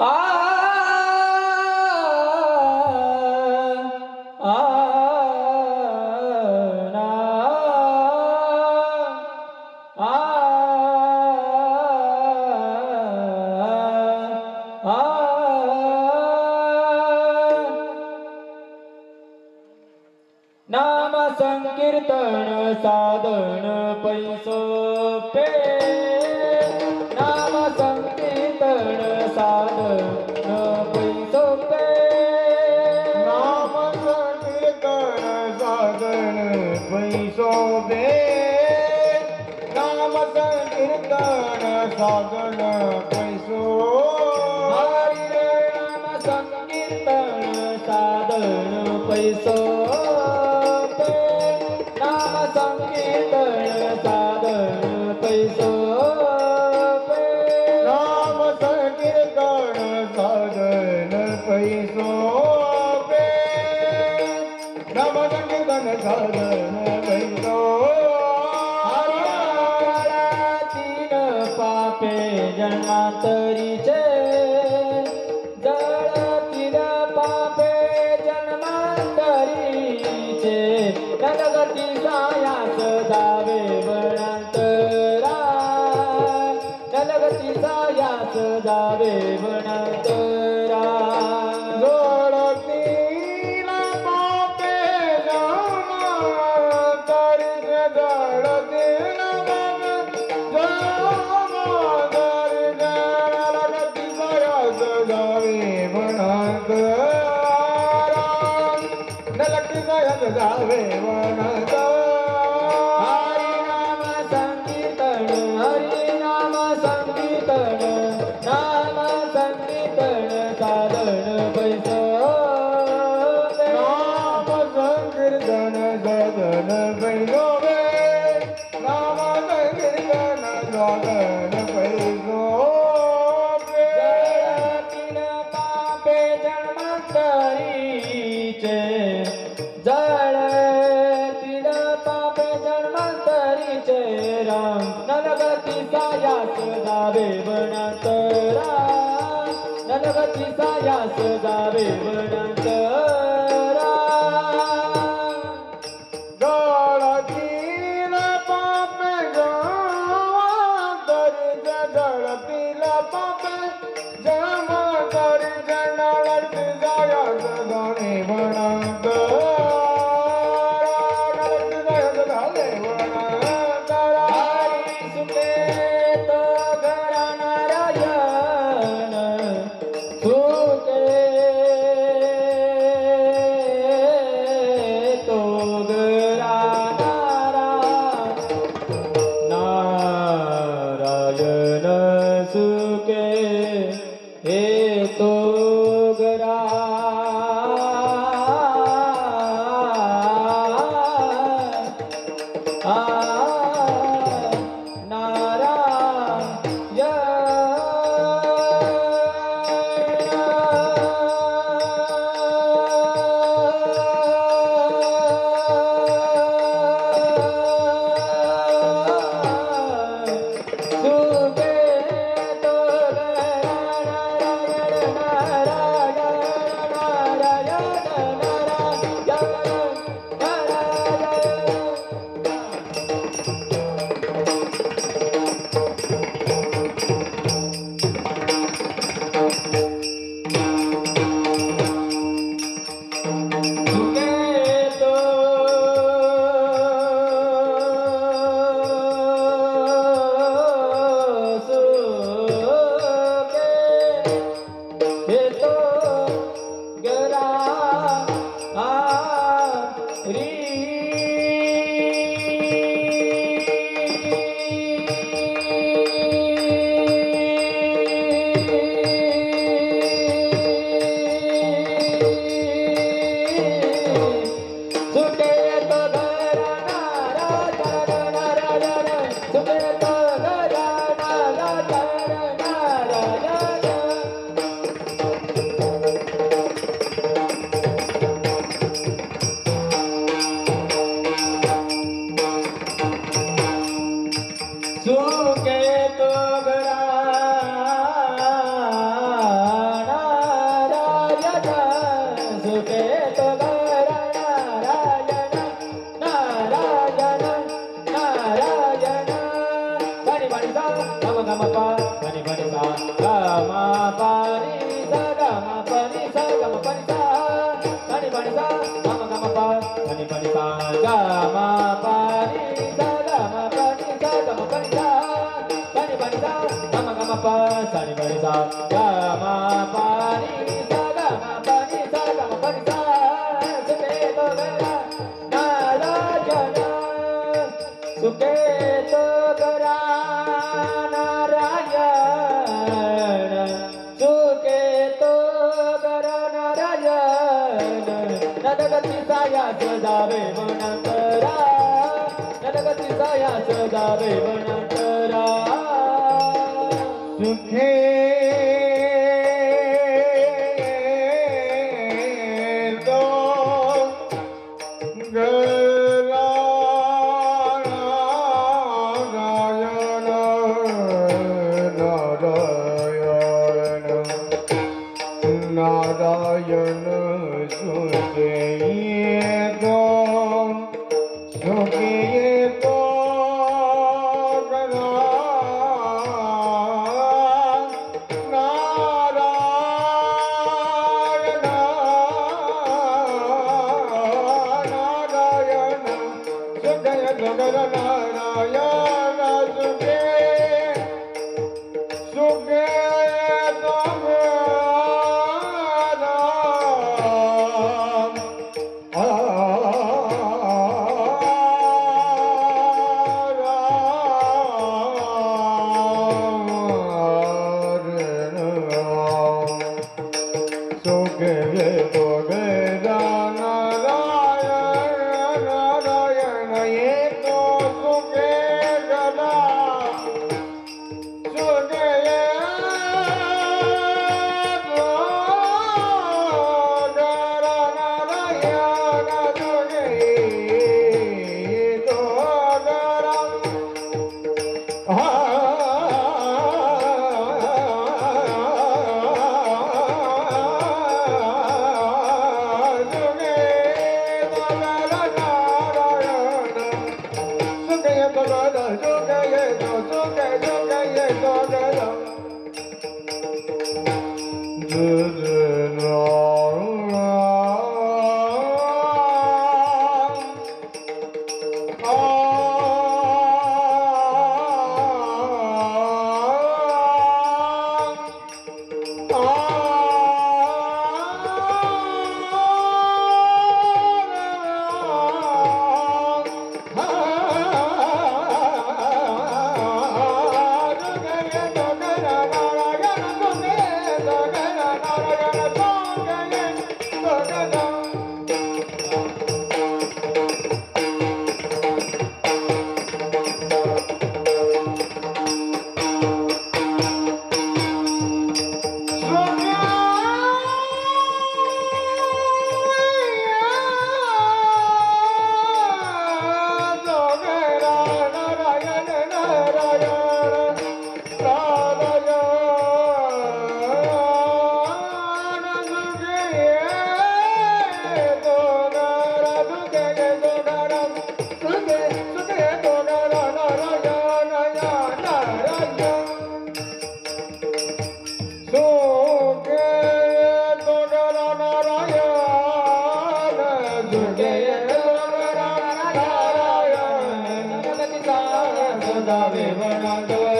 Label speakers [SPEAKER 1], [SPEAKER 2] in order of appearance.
[SPEAKER 1] आ आ ना आ आ नाम संकीर्तन साधन पैसो વૈસો બે નામ સંકીર્તન સાગર પૈસો નામ સંકીર્તન સાગર પૈસો
[SPEAKER 2] નામ સંકીર્તન સાગર પૈસો નામ સંકીર્તન સાગર પૈસો નમ
[SPEAKER 1] સંકીર્તન સાગર जन्मांतरीचे जळतील पापे जन्मांतरीचे नगती सायास जावे वनांतरा. नगती सायास दावे वनांतरा.
[SPEAKER 2] जावे म्हणत जावे म्हणत
[SPEAKER 1] सायास जावे वनांतरा. नलगती सायास जावे वनांतरा.
[SPEAKER 2] जळतील पाप जळतील पाप
[SPEAKER 1] Eh, Eto सा नि गा मा सा गा मा सा गा मा सा सुखे तो गरा नारायण सुखे तो गरा नारायण सुखे तो गरा नारायण नदगती साया सदावे वनकरा नदगती साया सदावे वनकरा
[SPEAKER 2] to pay
[SPEAKER 1] Good. Radha Deva Nanda